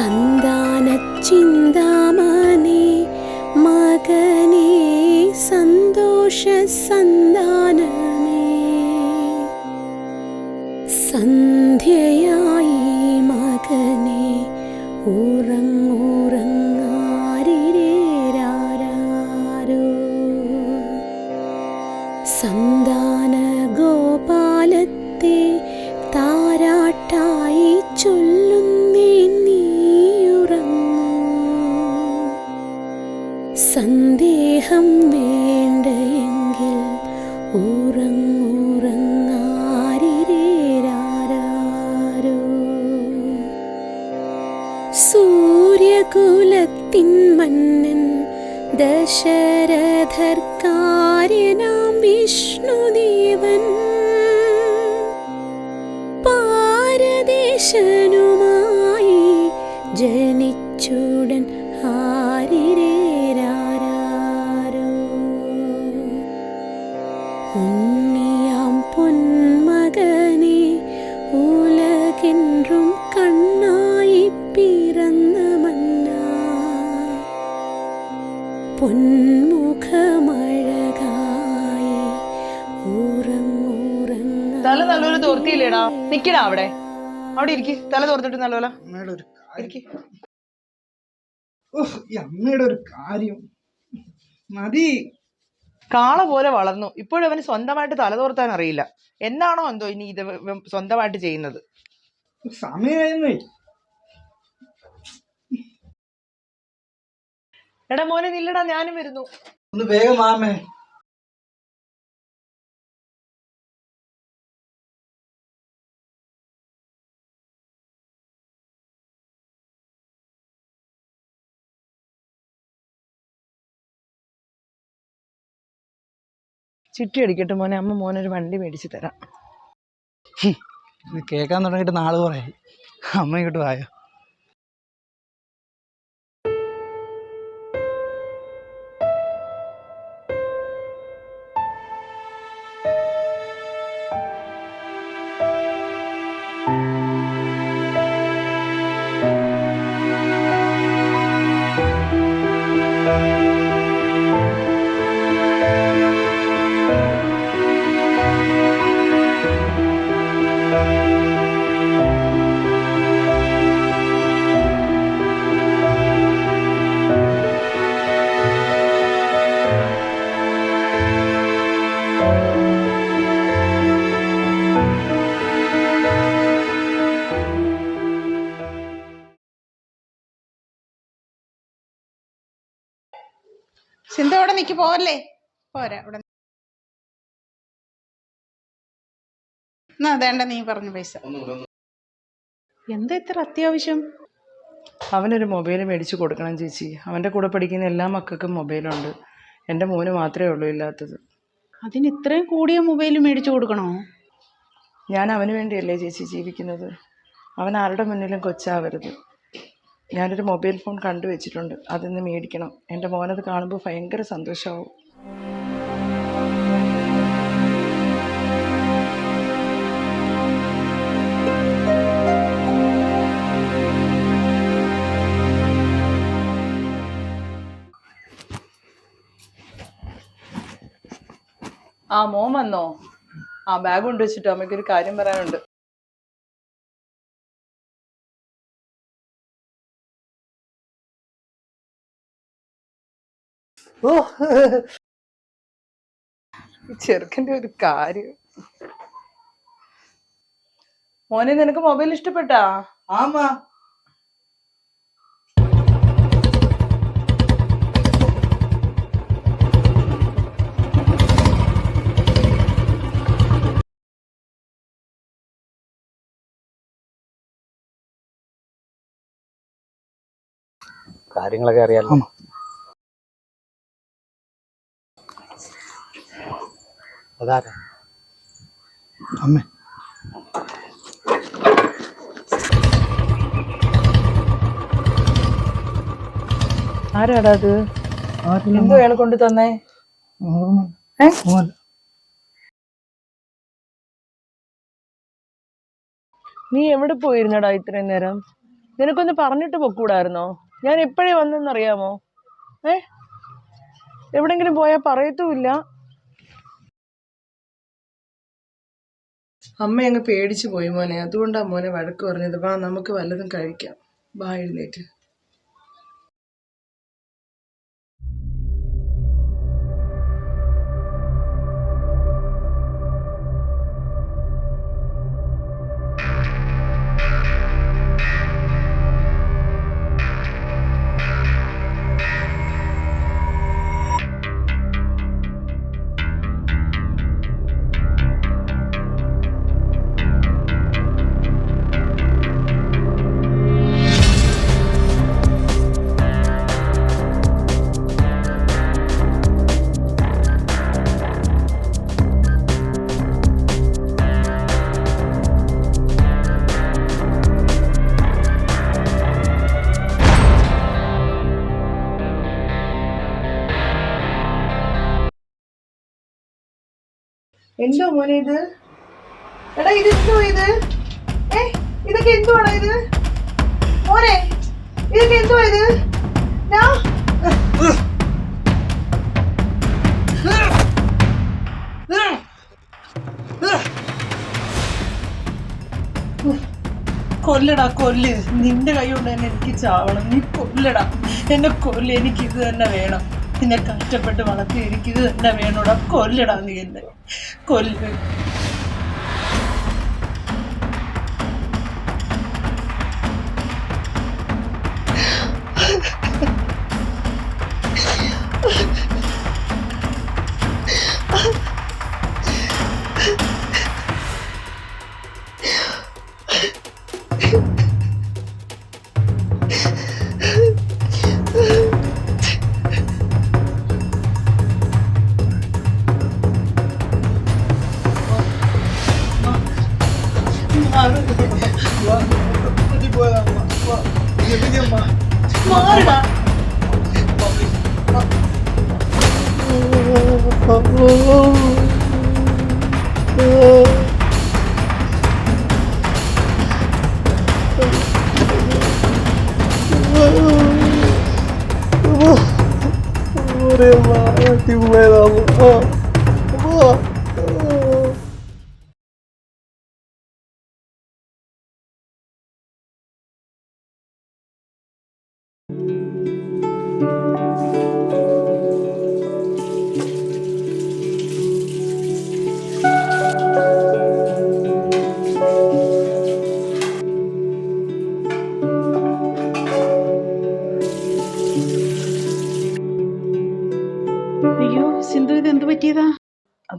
सन्दानचिन्तामने मगने सन्तोषसन्दान ദശരഥർക്കാര്യനാം വിഷ്ണുദേവൻ തല നല്ലൊരു തോർത്തിയില്ലേടാ? നിക്കടാ അവിടെ. അവിടെ ഇരിക്ക്. തല തോർത്തിട്ട് നല്ലപോലെ. ഈ അമ്മയുടെ ഒരു കാര്യം. മതി. കാള പോലെ വളർന്നു. ഇപ്പോഴവന് സ്വന്തമായിട്ട് തല തോർത്താൻ അറിയില്ല. എന്നാണോ എന്തോ ഇനി ഇത് സ്വന്തമായിട്ട് ചെയ്യുന്നത്? സമയമായിരുന്നേ എടാ മോനെ നില്ലടാ. ഞാനും വരുന്നു. ഒന്ന് വേഗം മാമേ ചിട്ടി അടിക്കട്ടെ മോനെ. അമ്മ മോനൊരു വണ്ടി മേടിച്ച് തരാം. കേൾക്കാൻ തുടങ്ങിയിട്ട് നാളെ കുറേ. അമ്മ ഇങ്ങോട്ട് വായോ? സിന്ധു അവിടെ നിക്ക് പോവല്ലേ? പോരാ അവിടെ എന്നാ വേണ്ട നീ പറഞ്ഞു പൈസ. എന്താ ഇത്ര അത്യാവശ്യം? അവനൊരു മൊബൈൽ മേടിച്ചു കൊടുക്കണം ചേച്ചി. അവന്റെ കൂടെ പഠിക്കുന്ന എല്ലാ മക്കൾക്കും മൊബൈലുണ്ട്. എന്റെ മോന് മാത്രമേ ഉള്ളൂ ഇല്ലാത്തത്. അതിന് ഇത്രയും കൂടിയ മൊബൈൽ മേടിച്ചു കൊടുക്കണോ? ഞാൻ അവന് വേണ്ടിയല്ലേ ചേച്ചി ജീവിക്കുന്നത്? അവൻ ആരുടെ മുന്നിലും കൊച്ചാവരുത്. ഞാനൊരു മൊബൈൽ ഫോൺ കണ്ടു വെച്ചിട്ടുണ്ട്. അതിന്ന് മേടിക്കണം. എന്റെ മോനത് കാണുമ്പോൾ ഭയങ്കര സന്തോഷമാവും ആ മോൻ വന്നോ? ആ ബാഗ് കൊണ്ടുവച്ചിട്ടോ അമ്മയ്ക്കൊരു കാര്യം പറയാനുണ്ട്. ഓ. ചെറുക്കന്റെ ഒരു കാര്യം. മോനെ നിനക്ക് മൊബൈൽ ഇഷ്ടപ്പെട്ടാ? ആമാ കാര്യങ്ങളൊക്കെ അറിയാലോ? അതാരാ അമ്മേ. ആരാടാ അത്? എന്തോ അയാൾ കൊണ്ടു തന്നേ? നീ എവിടെ പോയിരുന്നടാ ഇത്രയും നേരം? നിനക്കൊന്ന് പറഞ്ഞിട്ട് പൊക്കൂടായിരുന്നോ? ഞാൻ എപ്പോഴേ വന്നെന്നറിയാമോ? ഏ? എവിടെങ്കിലും പോയാൽ പറയത്തുമില്ല. അമ്മ അങ്ങ് പേടിച്ചു പോയി മോനെ. അതുകൊണ്ടാണ് മോനെ വഴക്ക് പറഞ്ഞത്. വാ നമുക്ക് വല്ലതും കഴിക്കാം. വാ എഴുന്നേറ്റ്. മോനെ ഇത്? എടാ ഇത് എന്തോ ഇത്? ഏ ഇതൊക്കെ എന്തുവാടാ ഇത്? മോനെ ഇതൊക്കെ എന്തുവാ ഇത്? ഞാ കൊല്ലടാ കൊല്ല്. നിന്റെ കൈ കൊണ്ട് തന്നെ എനിക്ക് ചാവണം. നീ കൊല്ലടാ. എന്നെ കൊല്ല്. എനിക്കിത് തന്നെ വേണം. നിന്നെ കഷ്ടപ്പെട്ട് വളർത്തി എനിക്കിത് തന്നെ വേണോടാ. കൊല്ലടാ നീ എന്നെ. കൊല്ല്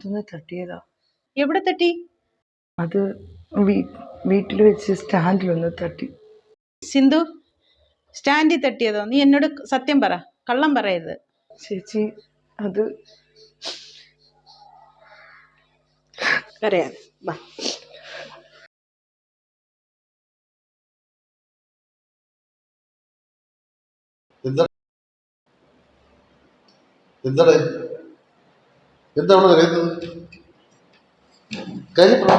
അതൊന്ന് തട്ടിയതാ. എവിടെ തട്ടി? അത് വീട്ടിൽ വെച്ച് സ്റ്റാൻഡിലൊന്ന് തട്ടി. സിന്ധു സ്റ്റാൻഡിൽ തട്ടിയതോ. നീ എന്നോട് സത്യം പറ. കള്ളം പറയരുത്. ചേച്ചി അത് കരയാതെ. വാ. എന്താ? എന്താണ് എന്താണ് കരയുന്നത് കാര്യപ്പെടാ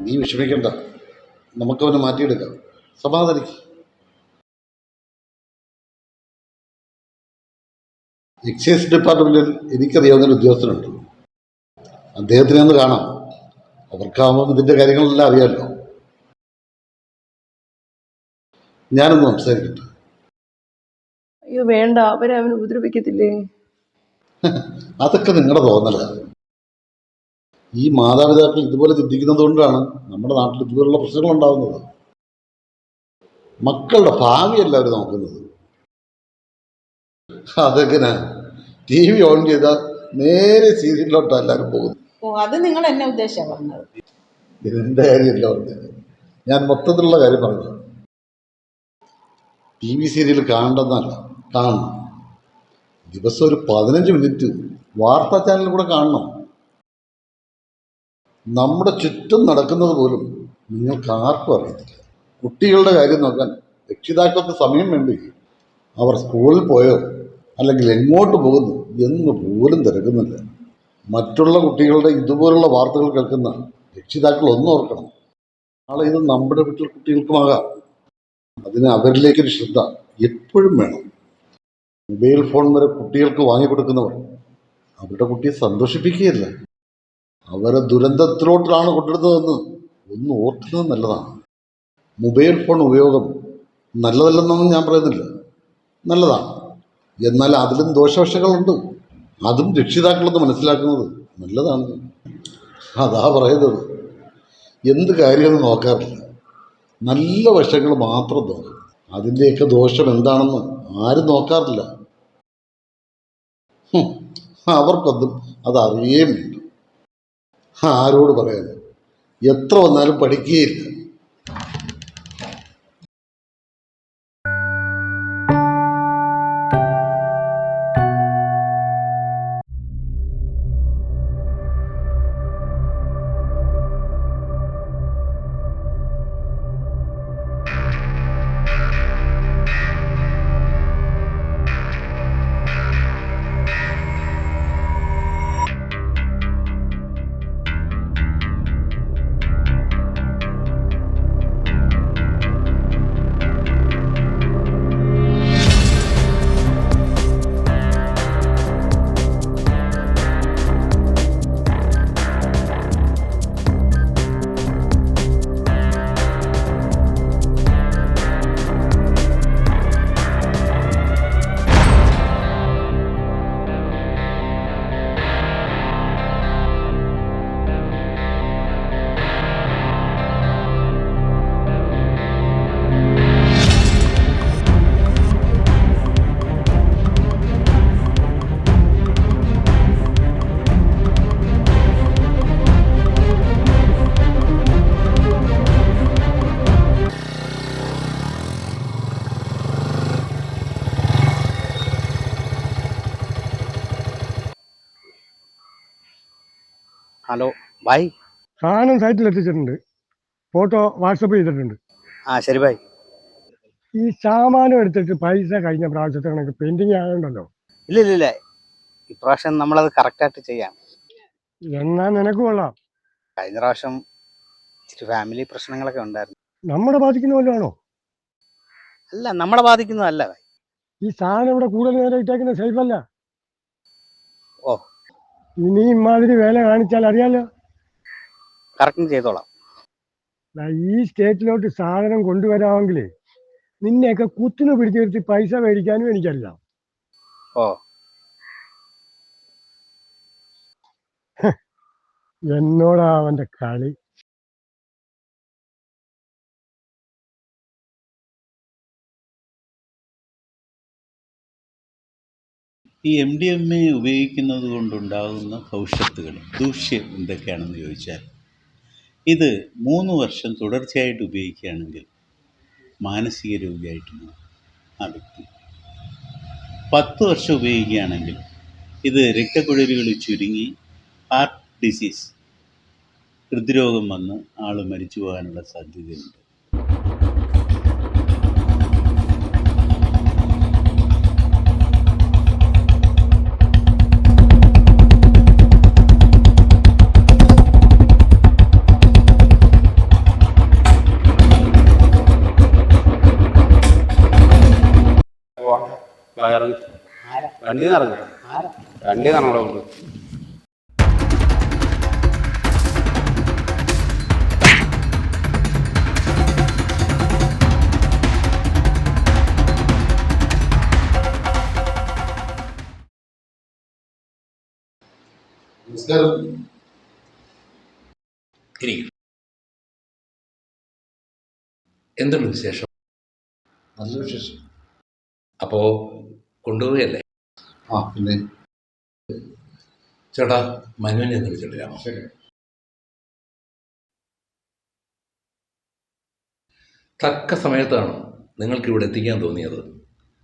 നീ വിഷമിക്കണ്ട. നമുക്കവനെ മാറ്റിയെടുക്കാം. സമാധാനിക്ക്. എക്സൈസ് ഡിപ്പാർട്ട്മെന്റിൽ എനിക്കറിയാവുന്ന ഒരു ഉദ്യോഗസ്ഥനുണ്ട്. അദ്ദേഹത്തിനെ ഒന്ന് കാണാം. അവർക്കാവുമ്പം ഇതിന്റെ കാര്യങ്ങളെല്ലാം അറിയാമല്ലോ ഞാനൊന്ന് സംസാരിക്കട്ടെ. അയ്യോ വേണ്ട. അവരെ അവൻ ഉപദ്രവിക്കത്തില്ലേ? അതൊക്കെ നിങ്ങളുടെ തോന്നലാണ് ഈ മാതാപിതാക്കൾ ഇതുപോലെ ചിന്തിക്കുന്നത് കൊണ്ടാണ് നമ്മുടെ നാട്ടിൽ ഇതുപോലുള്ള പ്രശ്നങ്ങൾ ഉണ്ടാകുന്നത് മക്കളുടെ ഭാവിയല്ല അവർ നോക്കുന്നത്. അതെങ്ങനെ? ടി വി ഓൺ ചെയ്താൽ നേരെ സീരിയലിലോട്ടാണ് എല്ലാവരും പോകുന്നത്. ഓ അത് നിങ്ങൾ എന്നെ ഉദ്ദേശിച്ചാണ് പറഞ്ഞത്. ഇതിന്റെ കാര്യമല്ല പറഞ്ഞത്. ഞാൻ മൊത്തത്തിലുള്ള കാര്യം പറഞ്ഞു. ടി വി സീരിയൽ കാണണ്ടെന്നല്ല കാണണം. ദിവസം ഒരു പതിനഞ്ച് മിനിറ്റ് വാർത്താ ചാനൽ കൂടെ കാണണം. നമ്മുടെ ചുറ്റും നടക്കുന്നത് പോലും നിങ്ങൾക്ക് ആർക്കും അറിയത്തില്ല. കുട്ടികളുടെ കാര്യം നോക്കാൻ രക്ഷിതാക്കൾക്ക് സമയം വേണ്ടി അവർ സ്കൂളിൽ പോയോ അല്ലെങ്കിൽ എങ്ങോട്ട് പോകുന്നു എന്ന് പോലും തിരക്കുന്നില്ല. മറ്റുള്ള കുട്ടികളുടെ ഇതുപോലുള്ള വാർത്തകൾ കേൾക്കുന്ന രക്ഷിതാക്കൾ ഒന്നും ഓർക്കണം. നാളെ ഇത് നമ്മുടെ വീട്ടിലെ കുട്ടികൾക്കുമാകാം. അതിന് അവരിലേക്കൊരു ശ്രദ്ധ എപ്പോഴും വേണം. മൊബൈൽ ഫോൺ വരെ കുട്ടികൾക്ക് വാങ്ങിക്കൊടുക്കുന്നവർ അവരുടെ കുട്ടിയെ സന്തോഷിപ്പിക്കുകയല്ല. അവരെ ദുരന്തത്തിലോട്ടാണ് കൊണ്ടിടുന്നതെന്ന് ഒന്ന് ഓർക്കുന്നത് നല്ലതാണ്. മൊബൈൽ ഫോൺ ഉപയോഗം നല്ലതല്ലെന്നൊന്നും ഞാൻ പറയുന്നില്ല. നല്ലതാണ്. എന്നാൽ അതിലും ദോഷവശങ്ങളുണ്ട്. അതും രക്ഷിതാക്കളൊന്ന് മനസ്സിലാക്കുന്നത് നല്ലതാണ്. അതാ പറയുന്നത്. എന്ത് കാര്യമെന്ന് നോക്കാറില്ല. നല്ല വശങ്ങൾ മാത്രം നോക്കും. അതിന്റെയൊക്കെ ദോഷം എന്താണെന്ന് ആരും നോക്കാറില്ല. അവർക്കൊന്നും അത് അറിയേം ആരോട് പറയാൻ? എത്ര വന്നാലും പഠിക്കുകയില്ല. ബായ് സാധനം സൈറ്റിൽ എത്തിച്ചിട്ടുണ്ട്. ഫോട്ടോ വാട്സപ്പ് ചെയ്തിട്ടുണ്ട്. ആ ശരി ബൈ. ഈ സാമാനം എടുത്തിട്ട് പൈസ കഴിഞ്ഞ പ്രാവശ്യത്തെ കണക്ക് പെയിന്റിങ് ആയതുണ്ടല്ലോ ഇല്ല ഇല്ല ഇല്ല. ഇപ്രാവശ്യം നമ്മളത് കറക്റ്റായിട്ട് ചെയ്യാം. എന്നാ നിനക്ക് കൊള്ളാം. കഴിഞ്ഞ പ്രാവശ്യം ഇച്ചിരി ഫാമിലി പ്രശ്നങ്ങളൊക്കെ ഉണ്ടായിരുന്നു. നമ്മുടെ ബാധിക്കുന്ന വല്ലതാണോ അല്ല നമ്മളെ ബാധിക്കുന്നതല്ല ബായ് ഈ സാധനം ഇവിടെ കൂടുതൽ നേരം ഇട്ടേക്കുന്ന സേഫ് അല്ല. ഓ. ഇനി ഇമാതിരി വേല കാണിച്ചാൽ അറിയാലോ. കറക്റ്റ് ചെയ്തോളാം. ഈ സ്റ്റേറ്റിലോട്ട് സാധനം കൊണ്ടുവരാമെങ്കിലേ നിന്നെയൊക്കെ കുത്തിനു പിടിച്ചു നിർത്തി പൈസ മേടിക്കാനും എനിക്കറിയാം. ഓ. എന്നോടാ അവന്റെ കളി? ഈ എം ഡി എം എ ഉപയോഗിക്കുന്നത് കൊണ്ടുണ്ടാകുന്ന ഭവിഷ്യത്തുകൾ ദൂഷ്യം എന്തൊക്കെയാണെന്ന് ചോദിച്ചാൽ? ഇത് മൂന്ന് വർഷം തുടർച്ചയായിട്ട് ഉപയോഗിക്കുകയാണെങ്കിൽ മാനസിക രോഗിയായിട്ട് മാറും ആ വ്യക്തി പത്ത് വർഷം ഉപയോഗിക്കുകയാണെങ്കിൽ ഇത് രക്തക്കുഴലുകൾ ചുരുങ്ങി ഹാർട്ട് ഡിസീസ് ഹൃദ്രോഗം വന്ന് ആൾ മരിച്ചു പോകാനുള്ള സാധ്യതയുണ്ട്. വണ്ടി നടന്നു വണ്ടി നടന്നു നമസ്കാരം. എന്തുണ്ട് വിശേഷം? നല്ല വിശേഷം. അപ്പോ കൊണ്ടുപോവുകയല്ലേ? ആ പിന്നെ ചേട്ടാ മനുവിനെ ഒന്ന് വിളിച്ചിട്ടില്ലാമോ തക്ക സമയത്താണ് നിങ്ങൾക്ക് ഇവിടെ എത്തിക്കാൻ തോന്നിയത്.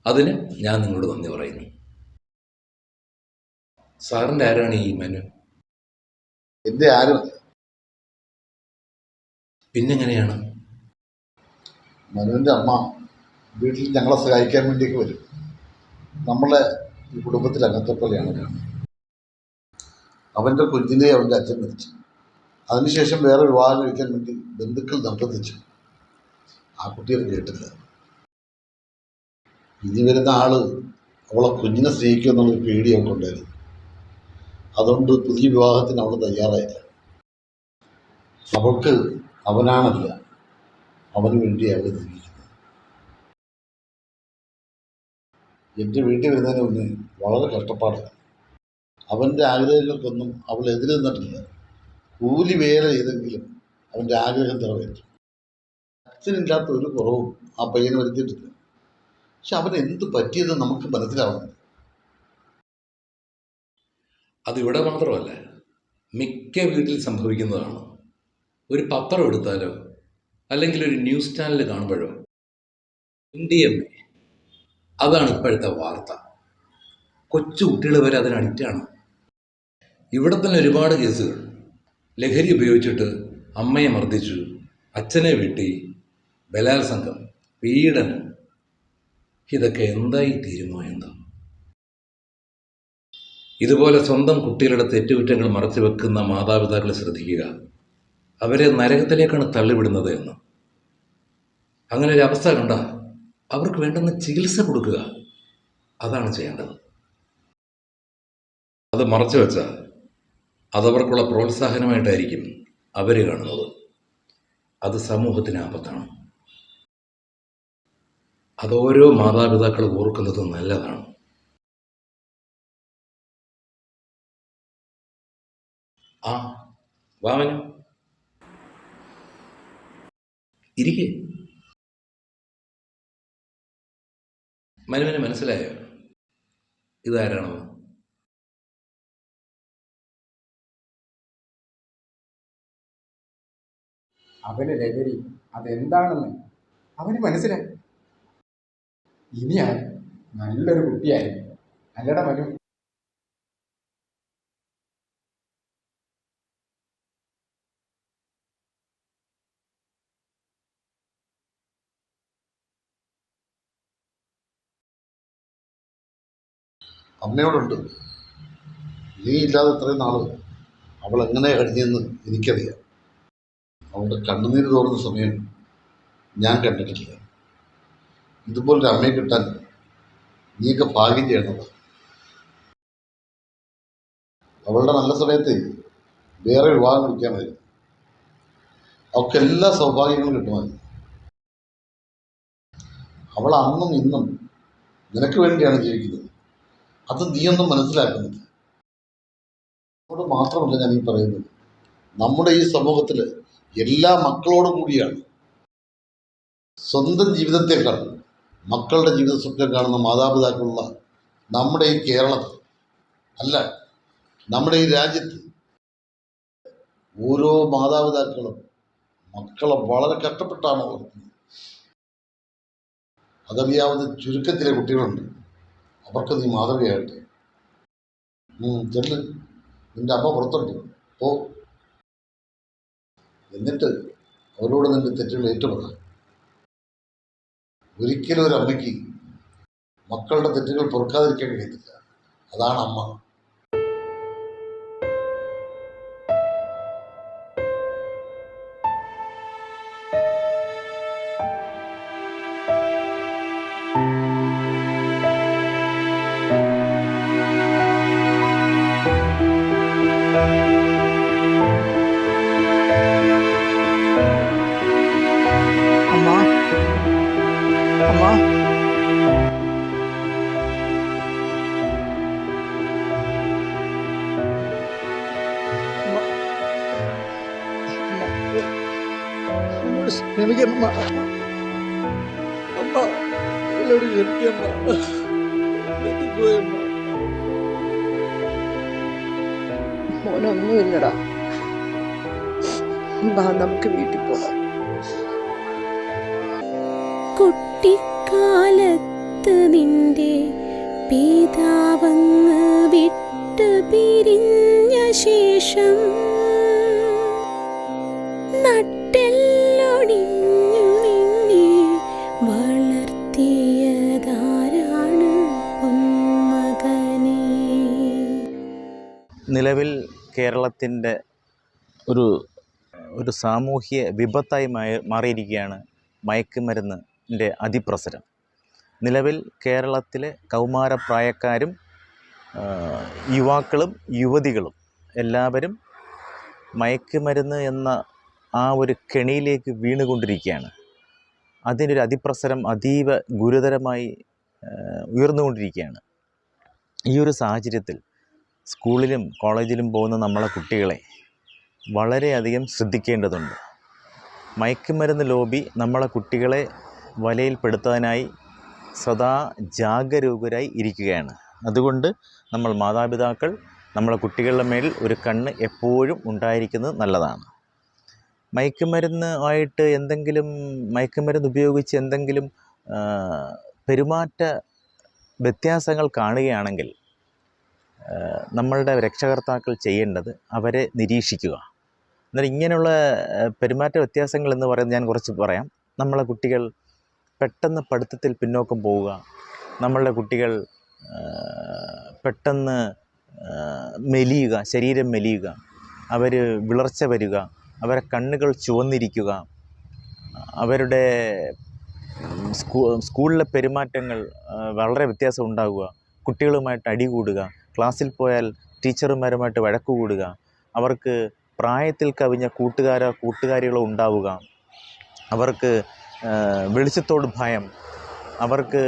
അതിന് ഞാൻ നിങ്ങളോട് നന്ദി പറയുന്നു. സാറിന്റെ ആരാണ് ഈ മനു? എന്റെ ആരും? പിന്നെങ്ങനെയാണ്? മനുവിന്റെ അമ്മ വീട്ടിൽ ഞങ്ങളെ സഹായിക്കാൻ വേണ്ടിയൊക്കെ വരും. നമ്മളെ ഈ കുടുംബത്തിൽ അംഗത്തെ പോലെയാണ് കാണുന്നത്. അവന്റെ കുഞ്ഞിനെ അവന്റെ അച്ഛൻ മരിച്ചു. അതിനുശേഷം വേറെ വിവാഹം കഴിക്കാൻ വേണ്ടി ബന്ധുക്കൾ നിർബന്ധിച്ചു ആ കുട്ടിയത് കേട്ടില്ല. ഇനി വരുന്ന ആൾ അവളെ കുഞ്ഞിനെ സ്നേഹിക്കുക എന്നുള്ളൊരു പേടി അവൾക്കുണ്ടായിരുന്നു അതുകൊണ്ട് പുതിയ വിവാഹത്തിന് അവൾ തയ്യാറായില്ല. അവൾക്ക് അവനാണല്ല അവന് വേണ്ടി അവൾ ജീവിക്കുന്നത് എന്റെ വീട്ടിൽ വരുന്നതിന് മുന്നേ വളരെ കഷ്ടപ്പാടാണ്. അവന്റെ ആഗ്രഹങ്ങൾക്കൊന്നും അവൾ എതിര് നിന്നിട്ടില്ല. കൂലി വേല ചെയ്തെങ്കിലും അവന്റെ ആഗ്രഹം നിറവേറ്റും. അച്ഛനില്ലാത്ത ഒരു കുറവും ആ പയ്യനെ വരുത്തിയിട്ടില്ല. പക്ഷെ അവൻ എന്ത് പറ്റിയെന്ന് നമുക്ക് മനസ്സിലാവുന്നില്ല. അതിവിടെ മാത്രമല്ല മിക്ക വീട്ടിൽ സംഭവിക്കുന്നതാണ്. ഒരു പത്രം എടുത്താലോ അല്ലെങ്കിൽ ഒരു ന്യൂസ് ചാനൽ കാണുമ്പോഴോ എൻ ഡി എം എ അതാണ് ഇപ്പോഴത്തെ വാർത്ത. കൊച്ചു കുട്ടികൾ വരെ അതിന് അഡിക്റ്റാണ് ഇവിടെ തന്നെ ഒരുപാട് കേസുകൾ. ലഹരി ഉപയോഗിച്ചിട്ട് അമ്മയെ മർദ്ദിച്ചു അച്ഛനെ വെട്ടി ബലാത്സംഗം പീഡനം. ഇതൊക്കെ എന്തായി തീരുമോ എന്താ? ഇതുപോലെ സ്വന്തം കുട്ടികളുടെ തെറ്റുകുറ്റങ്ങൾ മറച്ചു വെക്കുന്ന മാതാപിതാക്കളെ ശ്രദ്ധിക്കുക. അവരെ നരകത്തിലേക്കാണ് തള്ളിവിടുന്നത് എന്ന്. അങ്ങനെ ഒരു അവസ്ഥ കണ്ട? അവർക്ക് വേണ്ടുന്ന ചികിത്സ കൊടുക്കുക. അതാണ് ചെയ്യേണ്ടത്. അത് മറച്ചു വെച്ചാൽ അതവർക്കുള്ള പ്രോത്സാഹനമായിട്ടായിരിക്കും അവർ കാണുന്നത്. അത് സമൂഹത്തിന് ആപത്താണ്. അതോരോ മാതാപിതാക്കൾ ഓർക്കുന്നത് നല്ലതാണ്. ആ വാമനു ഇരിക്കേ. മനുവിന് മനസ്സിലായോ? ഇതാരാണോ? അവന് ലഹരി അതെന്താണെന്ന് അവന് മനസ്സിലായി. ഇനിയാ നല്ലൊരു കുട്ടിയായി. അല്ലട മനു. അമ്മയോടുണ്ട്. നീ ഇല്ലാതെ ഇത്രയും നാൾ അവൾ എങ്ങനെ കഴിഞ്ഞെന്ന് എനിക്കറിയാം. അവളുടെ കണ്ണുനീര് തോന്നുന്ന സമയം ഞാൻ കണ്ടിട്ടില്ല. ഇതുപോലൊരു അമ്മയെ കിട്ടാൻ നീയൊക്കെ ഭാഗ്യം ചെയ്യണത് അവളുടെ നല്ല സമയത്ത് വേറെ വിവാഹം കഴിക്കാമായിരുന്നു. അവൾക്ക് എല്ലാ സൗഭാഗ്യങ്ങളും കിട്ടുമായിരുന്നു. അവൾ അന്നും ഇന്നും നിനക്ക് വേണ്ടിയാണ് ജീവിക്കുന്നത്. അത് നീയൊന്നും മനസ്സിലാക്കുന്നില്ല. അതോട് മാത്രമല്ല ഞാൻ ഈ പറയുന്നത്. നമ്മുടെ ഈ സമൂഹത്തിൽ എല്ലാ മക്കളോടും കൂടിയാണ് സ്വന്തം ജീവിതത്തെക്കാൾ മക്കളുടെ ജീവിത സ്വപ്നം കാണുന്ന മാതാപിതാക്കളുള്ള നമ്മുടെ ഈ കേരളത്തിൽ അല്ല നമ്മുടെ ഈ രാജ്യത്ത് ഓരോ മാതാപിതാക്കളും മക്കളെ വളരെ കഷ്ടപ്പെട്ടാണ് വളർത്തുന്നത്. അതറിയാവുന്ന ചുരുക്കത്തിലെ കുട്ടികളുണ്ട്. അവർക്ക് നീ മാതൃകയായിട്ട് ചെല്ല് നിന്റെ അമ്മ പുറത്തുണ്ട് പോ. എന്നിട്ട് അവരോട് നിന്റെ തെറ്റുകൾ ഏറ്റുപറ. ഒരിക്കലും ഒരു അമ്മയ്ക്ക് മക്കളുടെ തെറ്റുകൾ പൊറുക്കാതിരിക്കാൻ കഴിയത്തില്ല. അതാണ് അമ്മ. അമ്മ. അമ്മ എന്നോട് നമുക്ക് വീട്ടിൽ പോകാം. കുട്ടിക്കാലത്ത് നിന്റെ പിതാവങ്ങ് വിട്ടു പിരിഞ്ഞ ശേഷം കേരളത്തിന്റെ ഒരു ഒരു സാമൂഹ്യ വിപത്തായി മാറിയിരിക്കുകയാണ് മയക്കുമരുന്നിന്റെ അതിപ്രസരം. നിലവിൽ കേരളത്തിലെ കൗമാരപ്രായക്കാരും യുവാക്കളും യുവതികളും എല്ലാവരും മയക്കുമരുന്ന് എന്ന ആ ഒരു കെണിയിലേക്ക് വീണുകൊണ്ടിരിക്കുകയാണ്. അതിന്റെ ഒരു അതിപ്രസരം അതീവ ഗുരുതരമായി ഉയർന്നുകൊണ്ടിരിക്കുകയാണ്. ഈ ഒരു സാഹചര്യത്തിൽ സ്കൂളിലും കോളേജിലും പോകുന്ന നമ്മളെ കുട്ടികളെ വളരെയധികം ശ്രദ്ധിക്കേണ്ടതുണ്ട്. മയക്കുമരുന്ന് ലോബി നമ്മളെ കുട്ടികളെ വലയിൽപ്പെടുത്താനായി സദാ ജാഗരൂകരായി ഇരിക്കുകയാണ്. അതുകൊണ്ട് നമ്മൾ മാതാപിതാക്കൾ നമ്മളെ കുട്ടികളുടെ മേൽ ഒരു കണ്ണ് എപ്പോഴും ഉണ്ടായിരിക്കുന്നത് നല്ലതാണ്. മയക്കുമരുന്ന് ആയിട്ട് എന്തെങ്കിലും മയക്കുമരുന്ന് ഉപയോഗിച്ച് എന്തെങ്കിലും പെരുമാറ്റ വ്യത്യാസങ്ങൾ കാണുകയാണെങ്കിൽ നമ്മളുടെ രക്ഷകർത്താക്കൾ ചെയ്യേണ്ടത് അവരെ നിരീക്ഷിക്കുക. എന്നാൽ ഇങ്ങനെയുള്ള പെരുമാറ്റ വ്യത്യാസങ്ങൾ എന്ന് പറയുന്നത് ഞാൻ കുറച്ച് പറയാം. നമ്മളെ കുട്ടികൾ പെട്ടെന്ന് പഠിത്തത്തിൽ പിന്നോക്കം പോവുക. നമ്മളുടെ കുട്ടികൾ പെട്ടെന്ന് മെലിയുക ശരീരം മെലിയുക. അവർ വിളർച്ച വരിക. അവരെ കണ്ണുകൾ ചുവന്നിരിക്കുക. അവരുടെ സ്കൂ സ്കൂളിലെ പെരുമാറ്റങ്ങൾ വളരെ വ്യത്യാസം ഉണ്ടാകുക കുട്ടികളുമായിട്ട് അടി കൂടുക. ക്ലാസ്സിൽ പോയാൽ ടീച്ചർമാരുമായിട്ട് വഴക്ക് കൂടുക അവർക്ക് പ്രായത്തിൽ കവിഞ്ഞ കൂട്ടുകാരോ കൂട്ടുകാരികളോ ഉണ്ടാവുക അവർക്ക് വെളിച്ചത്തോട് ഭയം അവർക്ക്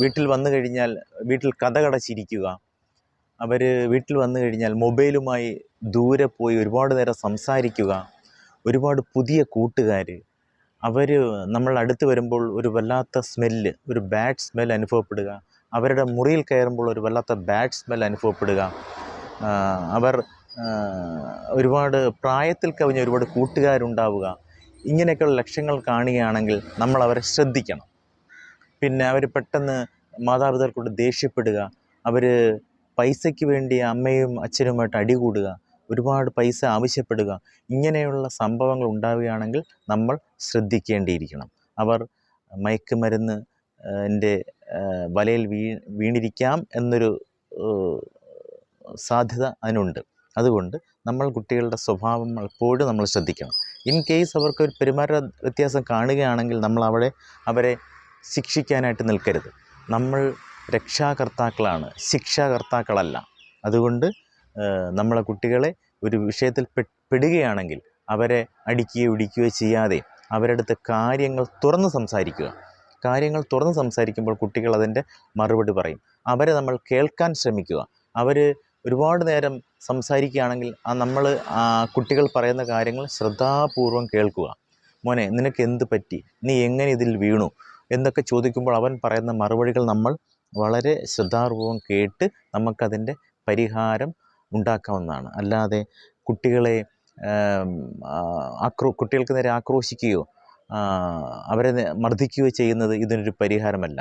വീട്ടിൽ വന്നു കഴിഞ്ഞാൽ വീട്ടിൽ കഥകടച്ചിരിക്കുക അവർ വീട്ടിൽ വന്നു കഴിഞ്ഞാൽ മൊബൈലുമായി ദൂരെ പോയി ഒരുപാട് നേരം സംസാരിക്കുക ഒരുപാട് പുതിയ കൂട്ടുകാർ അവർ നമ്മൾ അടുത്ത് വരുമ്പോൾ ഒരു വല്ലാത്ത സ്മെല്ല് ഒരു ബാഡ് സ്മെൽ അനുഭവപ്പെടുക അവരുടെ മുറിയിൽ കയറുമ്പോൾ ഒരു വല്ലാത്ത ബാഡ് സ്മെൽ അനുഭവപ്പെടുക അവർ ഒരുപാട് പ്രായത്തിൽ കവിഞ്ഞ ഒരുപാട് കൂട്ടുകാരുണ്ടാവുക. ഇങ്ങനെയൊക്കെയുള്ള ലക്ഷ്യങ്ങൾ കാണുകയാണെങ്കിൽ നമ്മൾ അവരെ ശ്രദ്ധിക്കണം. പിന്നെ അവർ പെട്ടെന്ന് മാതാപിതാക്കളോട് ദേഷ്യപ്പെടുക. അവർ പൈസയ്ക്ക് വേണ്ടി അമ്മയും അച്ഛനുമായിട്ട് അടികൂടുക ഒരുപാട് പൈസ ആവശ്യപ്പെടുക. ഇങ്ങനെയുള്ള സംഭവങ്ങൾ ഉണ്ടാവുകയാണെങ്കിൽ നമ്മൾ ശ്രദ്ധിക്കേണ്ടിയിരിക്കണം. അവർ മയക്കുമരുന്ന് ന്റെ വലയിൽ വീ വീണിരിക്കാം എന്നൊരു സാധ്യത അതിനുണ്ട്. അതുകൊണ്ട് നമ്മൾ കുട്ടികളുടെ സ്വഭാവം എപ്പോഴും നമ്മൾ ശ്രദ്ധിക്കണം. ഇൻ കേസ് അവർക്ക് ഒരു പെരുമാറ്റ വ്യത്യാസം കാണുകയാണെങ്കിൽ നമ്മൾ അവിടെ അവരെ ശിക്ഷിക്കാനായിട്ട് നിൽക്കരുത്. നമ്മൾ രക്ഷാകർത്താക്കളാണ് ശിക്ഷാകർത്താക്കളല്ല. അതുകൊണ്ട് നമ്മളെ കുട്ടികളെ ഒരു വിഷയത്തിൽ പെടുകയാണെങ്കിൽ അവരെ അടിക്കുകയോ ഇടിക്കുകയോ ചെയ്യാതെ അവരുടെ അടുത്ത് കാര്യങ്ങൾ തുറന്ന് സംസാരിക്കുക. കാര്യങ്ങൾ തുറന്ന് സംസാരിക്കുമ്പോൾ കുട്ടികൾ അതിന്റെ മറുപടി പറയും. അവരെ നമ്മൾ കേൾക്കാൻ ശ്രമിക്കുക. അവർ ഒരുപാട് നേരം സംസാരിക്കുകയാണെങ്കിൽ ആ നമ്മൾ കുട്ടികൾ പറയുന്ന കാര്യങ്ങൾ ശ്രദ്ധാപൂർവം കേൾക്കുക. മോനെ നിനക്ക് എന്ത് പറ്റി? നീ എങ്ങനെ ഇതിൽ വീണു? എന്നൊക്കെ ചോദിക്കുമ്പോൾ അവൻ പറയുന്ന മറുപടികൾ നമ്മൾ വളരെ ശ്രദ്ധാപൂർവം കേട്ട് നമുക്കതിന്റെ പരിഹാരം ഉണ്ടാക്കാവുന്നതാണ്. അല്ലാതെ കുട്ടികളെ ആക്രോ കുട്ടികൾക്ക് നേരെ ആക്രോശിക്കുകയോ അവരെ മർദ്ദിക്കുകയോ ചെയ്യുന്നത് ഇതിനൊരു പരിഹാരമല്ല.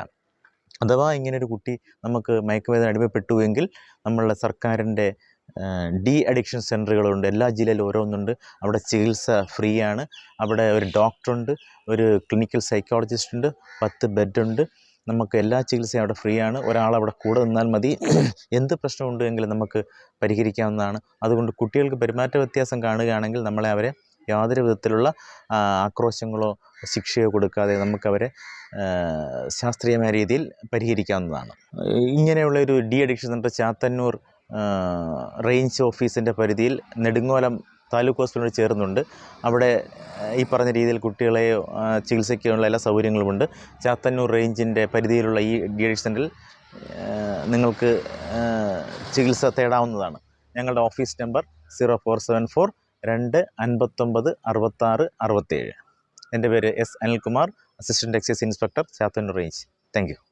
അഥവാ ഇങ്ങനൊരു കുട്ടി നമുക്ക് മയക്കുമരുന്നിന് അടിമപ്പെട്ടു എങ്കിൽ നമ്മളുടെ സർക്കാരിന്റെ ഡി അഡിക്ഷൻ സെന്ററുകളുണ്ട്. എല്ലാ ജില്ലയിലും ഓരോന്നുണ്ട്. അവിടെ ചികിത്സ ഫ്രീ ആണ് അവിടെ ഒരു ഡോക്ടറുണ്ട് ഒരു ക്ലിനിക്കൽ സൈക്കോളജിസ്റ്റ് ഉണ്ട് പത്ത് ബെഡുണ്ട്. നമുക്ക് എല്ലാ ചികിത്സയും അവിടെ ഫ്രീ ആണ് ഒരാൾ അവിടെ കൂടെ നിന്നാൽ മതി. എന്ത് പ്രശ്നമുണ്ട് എങ്കിലും നമുക്ക് പരിഹരിക്കാവുന്നതാണ്. അതുകൊണ്ട് കുട്ടികൾക്ക് പെരുമാറ്റ വ്യത്യാസം കാണുകയാണെങ്കിൽ നമ്മളെ അവരെ യാതൊരു വിധത്തിലുള്ള ആക്രോശങ്ങളോ ശിക്ഷയോ കൊടുക്കാതെ നമുക്കവരെ ശാസ്ത്രീയമായ രീതിയിൽ പരിഹരിക്കാവുന്നതാണ്. ഇങ്ങനെയുള്ള ഒരു de addiction centre Chathannur range ഓഫീസിന്റെ പരിധിയിൽ നെടുങ്ങോലം താലൂക്ക് ഹോസ്പിറ്റലിനോട് ചേർന്നുണ്ട്. അവിടെ ഈ പറഞ്ഞ രീതിയിൽ കുട്ടികളെ ചികിത്സയ്ക്കുള്ള എല്ലാ സൗകര്യങ്ങളുമുണ്ട്. ചാത്തന്നൂർ റേഞ്ചിന്റെ പരിധിയിലുള്ള ഈ ഡി അഡിക്ഷൻ സെന്ററിൽ നിങ്ങൾക്ക് ചികിത്സ തേടാവുന്നതാണ്. ഞങ്ങളുടെ office number zero four seven four രണ്ട് അൻപത്തൊമ്പത് അറുപത്താറ് അറുപത്തേഴ്. എന്റെ പേര് S Anilkumar assistant excise inspector Chathannur range. Thank you.